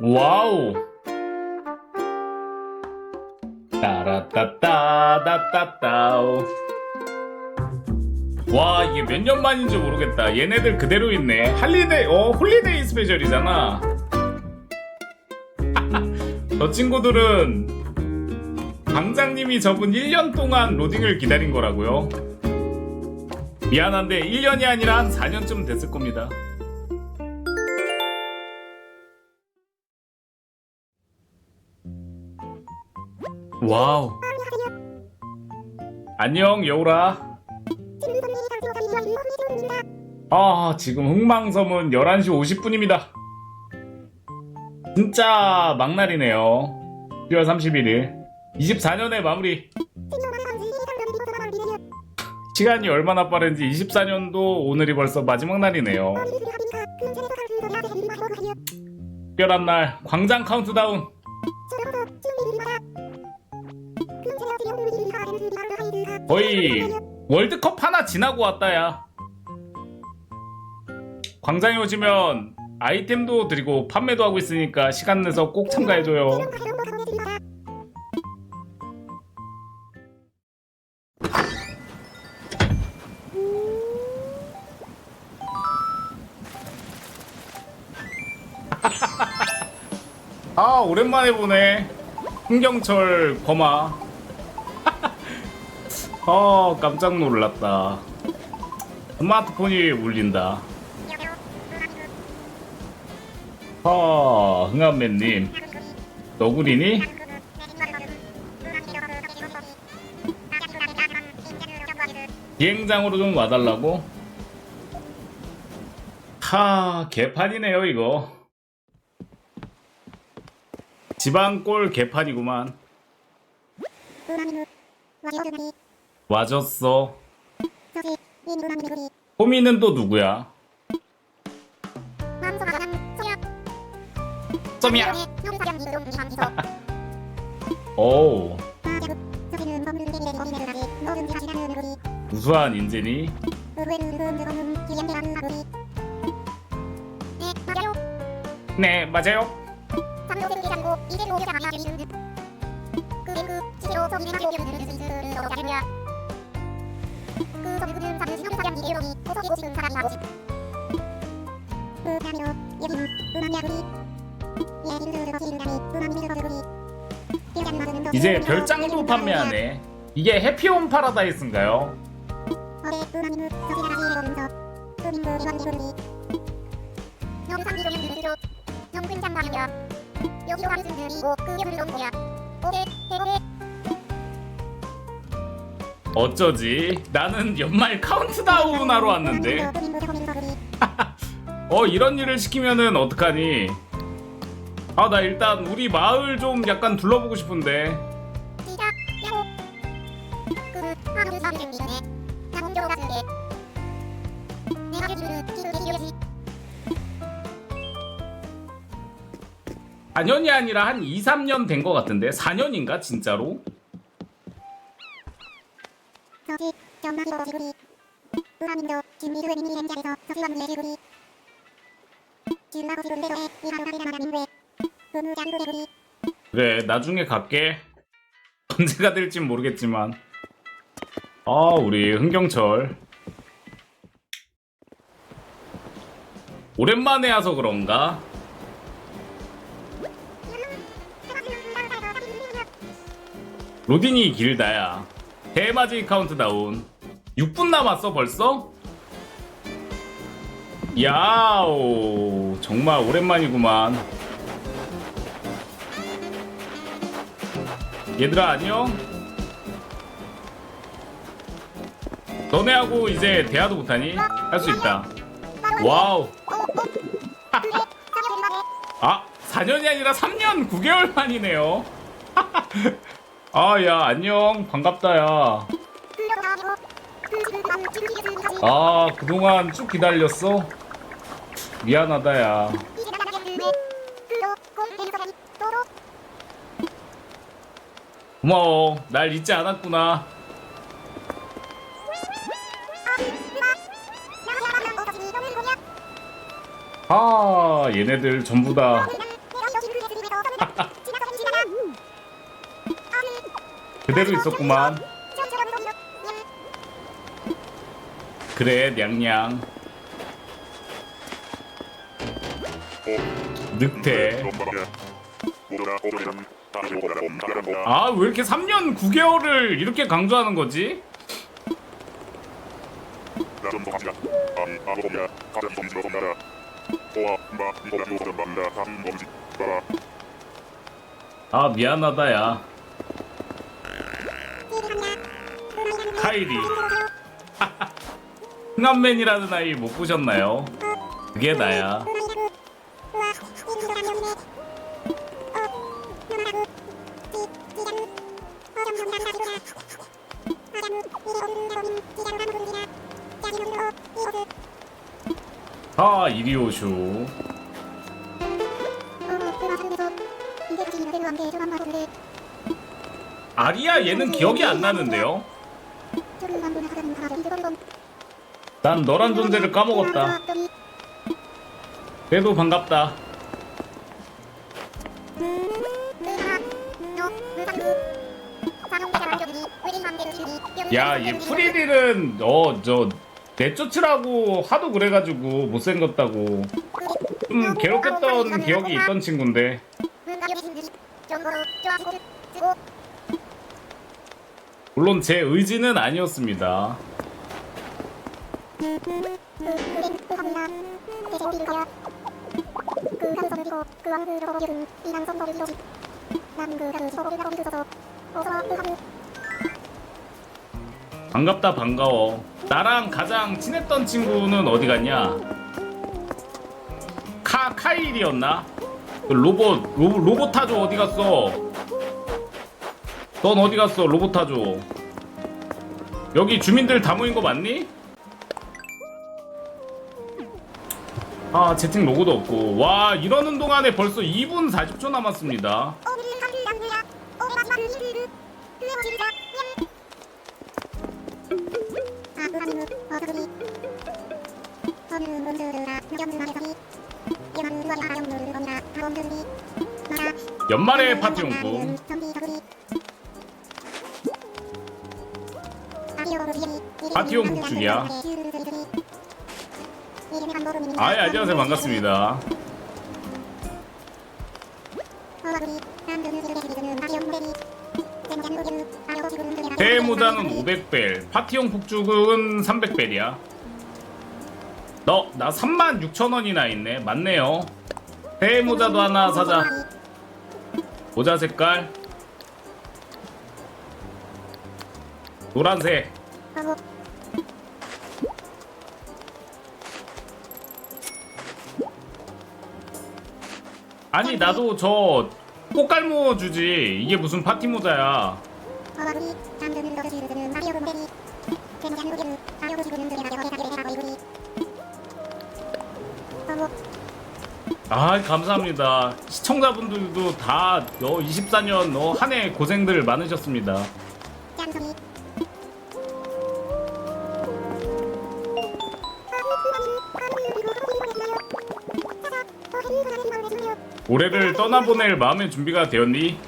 와우. 따라따따따따따. 와 이게 몇 년 만인지 모르겠다. 얘네들 그대로 있네. 할리데이 어 홀리데이 스페셜이잖아. 저 친구들은 강장님이 저분 1년 동안 로딩을 기다린 거라고요. 미안한데 1년이 아니라 한 4년쯤 됐을 겁니다. 와우. 안녕 여우라. 아 지금 흥망섬은 11시 50분입니다. 진짜 막날이네요. 10월 31일. 24년의 마무리. 시간이 얼마나 빠른지 24년도 오늘이 벌써 마지막 날이네요. 특별한 날 광장 카운트다운. 거의 월드컵 하나 지나고 왔다야. 광장에 오시면 아이템도 드리고 판매도 하고 있으니까 시간 내서 꼭 참가해줘요. 아 오랜만에 보네. 흥경철 범아. 아 깜짝 놀랐다. 스마트폰이 울린다. 아 흥한맨님 너구리니? 비행장으로 좀 와달라고? 하 개판이네요 이거. 지방골 개판이구만. 와줬어. 호미는 또 누구야? 썸이야. 오 우수한 인재니? 네 맞아요. 이제 별장도 판매하네. 이게 해피홈 파라다이스인가요? 여기로 그 거야. 오케이, 오케이. 어쩌지? 나는 연말 카운트다운 하러 왔는데. 어 이런 일을 시키면은 어떡하니? 아 나 일단 우리 마을 좀 약간 둘러보고 싶은데. 시작, 야호. 그 하루 삼일 준비네. 자동적으로 가는 게. 내가 해주는 기술 기술이지. 4년이 아니라 한 2, 3년 된 것 같은데 4년인가 진짜로? 대구리. 그래 나중에 갈게. 언제가 될진 모르겠지만. 아 우리 흥경철. 오랜만에 와서 그런가? 로딘이 길다야. 대마지 카운트다운 6분 남았어 벌써? 야오 정말 오랜만이구만. 얘들아 안녕. 너네하고 이제 대화도 못하니? 할 수 있다. 와우. 아 4년이 아니라 3년 9개월 만이네요. 아야 안녕. 반갑다 야 아 아, 그동안 쭉 기다렸어? 미안하다 야. 고마워. 날 잊지 않았구나. 아 얘네들 전부 다. 그대로 있었구만. 저처럼 이렇게 그래 냥냥. 늑대. 아 왜 이렇게 3년 9개월을 이렇게 강조하는 거지? 아 미안하다 야 카이리 흥한맨이라는 아이 못 보셨나요? 그게 나야 아 이리 오쇼 아리야 얘는 기억이 안 나는데요? 난 너란 존재를 까먹었다. 그래도 반갑다. 야 얘 프리딜은 어 저 내쫓으라고 하도 그래가지고 못생겼다고. 좀 괴롭혔던 기억이 있던 친구인데. 물론 제 의지는 아니었습니다 반갑다 반가워. 나랑 가장 친했던 친구는 어디 갔냐? 카 카일이었나? 그 로봇 로, 로봇타조 어디 갔어? 넌 어디 갔어 로봇타조? 여기 주민들 다 모인 거 맞니? 아 채팅 로고도 없고. 와 이러는 동안에 벌써 2분 40초 남았습니다. 연말의 파티 용품. 파티용 북죽이야 아 예 안녕하세요. 반갑습니다. 모자는 500벨 파티용 폭죽은 300벨이야. 너 나 36,000원이나 있네. 맞네요. 새해 모자도 하나 사자. 모자 색깔. 노란색 아니 나도 저 꽃갈모 주지. 이게 무슨 파티 모자야. 아 감사합니다. 시청자분들도 다 어, 24년 어, 한해 고생들 많으셨습니다 올해를 떠나보낼 마음의 준비가 되었니?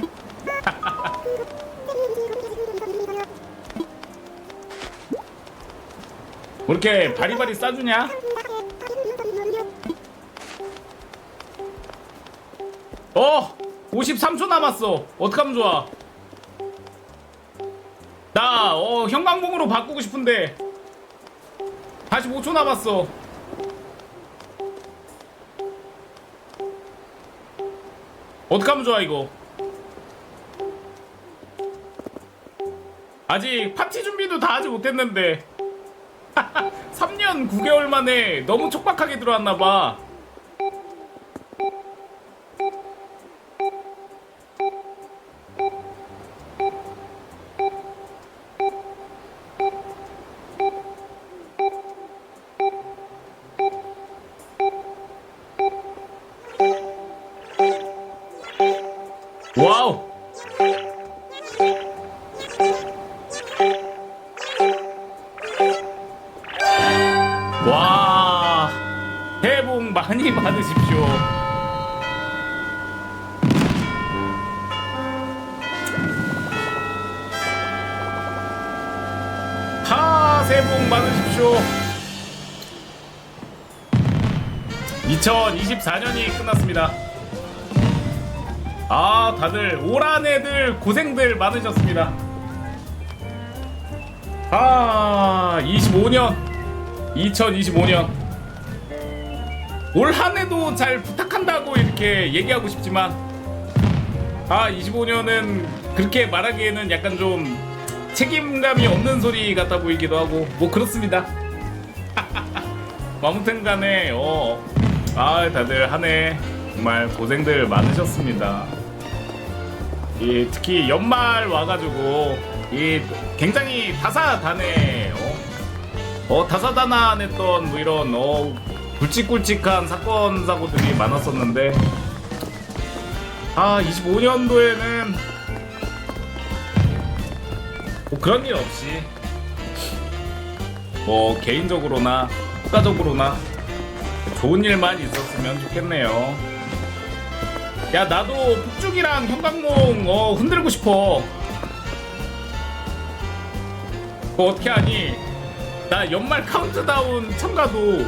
왜 이렇게 바리바리 싸주냐? 어! 53초 남았어. 어떡하면 좋아? 나, 어, 형광봉으로 바꾸고 싶은데. 45초 남았어. 어떡하면 좋아, 이거? 아직 파티 준비도 다 하지 못했는데. 3년 9개월 만에 너무 촉박하게 들어왔나봐. 와 새해 복 많이 받으십시오. 다 새해 복 받으십시오. 2024년이 끝났습니다. 아 다들 오란애들 고생들 많으셨습니다. 아 25년. 2025년. 올 한 해도 잘 부탁한다고 이렇게 얘기하고 싶지만, 아, 25년은 그렇게 말하기에는 약간 좀 책임감이 없는 소리 같아 보이기도 하고, 뭐 그렇습니다. 아무튼 간에, 어, 아, 다들 한 해 정말 고생들 많으셨습니다. 이 특히 연말 와가지고 이 굉장히 다사다내 어, 어 다사다난했던 뭐 이런 어 굵직굵직한 사건 사고들이 많았었는데 아 25년도에는 뭐 그런 일 없이 뭐 개인적으로나 국가적으로나 좋은 일만 있었으면 좋겠네요. 야 나도 북쪽이랑 형광몽 어, 흔들고 싶어. 그거 어떻게 하니? 나 연말 카운트다운 참가도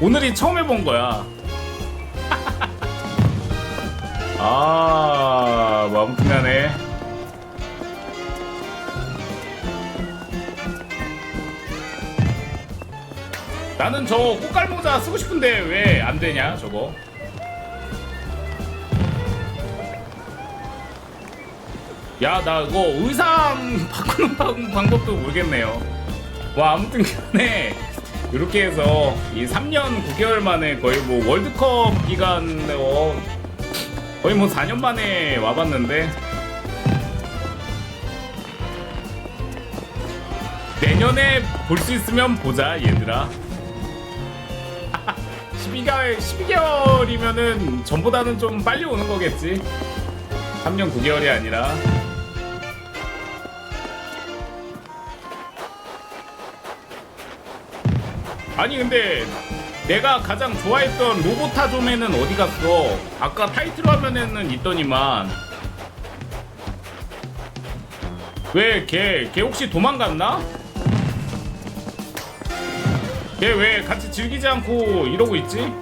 오늘이 처음 해본 거야. 아, 뭐 아무튼간에 나는 저 꽃갈모자 쓰고 싶은데 왜 안 되냐 저거? 야 나 이거 의상 바꾸는 방- 방법도 모르겠네요. 와 아무튼 간에 이렇게 해서 이 3년 9개월 만에 거의 뭐 월드컵 기간 어, 거의 뭐 4년 만에 와봤는데 내년에 볼 수 있으면 보자 얘들아. 12개월 12개월이면은 전보다는 좀 빨리 오는 거겠지. 3년 9개월이 아니라 아니 근데 내가 가장 좋아했던 로보타좀에는 어디 갔어? 아까 타이틀 화면에는 있더니만 왜 걔 걔 혹시 도망갔나? 걔 왜 같이 즐기지 않고 이러고 있지?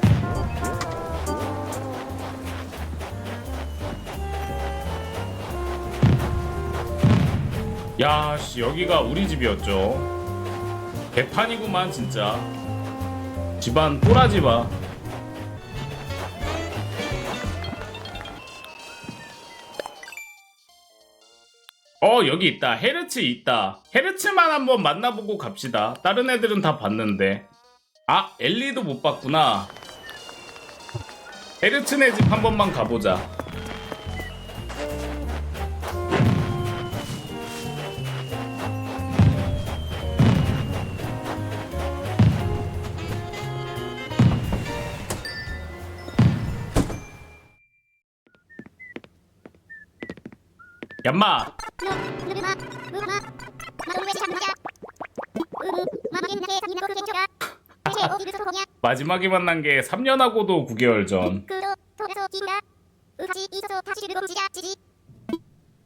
야, 씨, 여기가 우리 집이었죠. 개판이구만, 진짜. 집안 꼬라지 봐. 어, 여기 있다. 헤르츠 있다. 헤르츠만 한번 만나보고 갑시다. 다른 애들은 다 봤는데. 아, 엘리도 못 봤구나. 헤르츠네 집 한 번만 가보자. 보냐 마지막에 만난 게 3년하고도 9개월 전.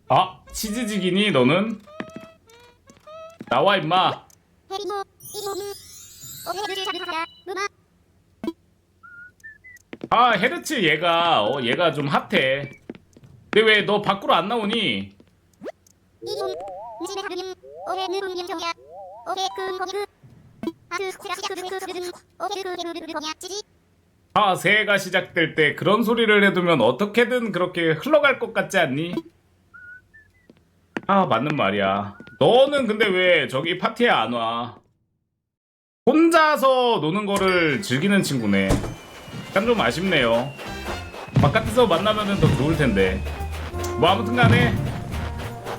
아, 치즈직이니 너는? 나와 임마. 아, 헤르츠 얘가 어 얘가 좀 핫해. 근데 왜 너 밖으로 안 나오니? 아, 새해가 시작될 때 그런 소리를 해두면 어떻게든 그렇게 흘러갈 것 같지 않니? 아, 맞는 말이야. 너는 근데 왜 저기 파티에 안 와? 혼자서 노는 거를 즐기는 친구네. 약간 좀 아쉽네요. 바깥에서 만나면은 더 좋을 텐데. 뭐 아무튼 간에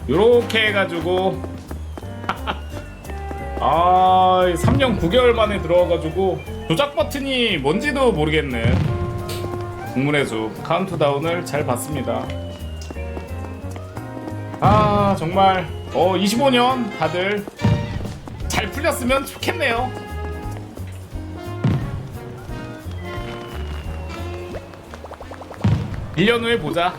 요렇게 해가지고 아 3년 9개월 만에 들어와가지고 조작 버튼이 뭔지도 모르겠네 국문의 숲 카운트다운을 잘 봤습니다. 아 정말 어 25년 다들 잘 풀렸으면 좋겠네요. 1년 후에 보자